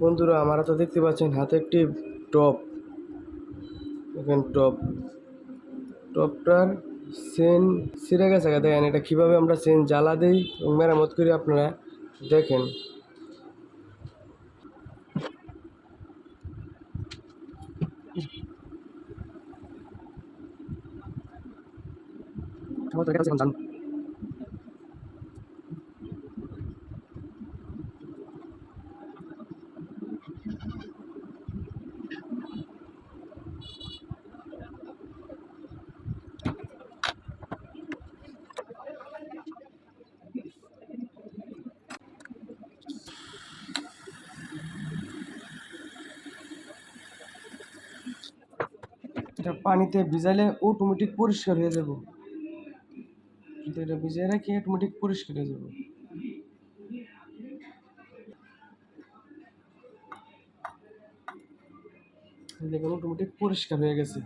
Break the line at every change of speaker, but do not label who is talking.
বন্ধুরা আমার তো দেখতে পাচ্ছেন হাতে একটি টপ। দেখেন টপ। টপটার সেন ছিঁড়ে গেছে দেখেন এটা কীভাবে আমরা সেন জ্বালা দিই এবং মেরামত করি আপনারা দেখেন। আমার তো এটা এখন এটা পানিতে ভিজাইলে অটোমেটিক পরিষ্কার হয়ে যাব। যদি এটা ভিজিয়ে রাখি অটোমেটিক পরিষ্কার হয়ে যাব। দেখুন অটোমেটিক পরিষ্কার হয়ে গেছে।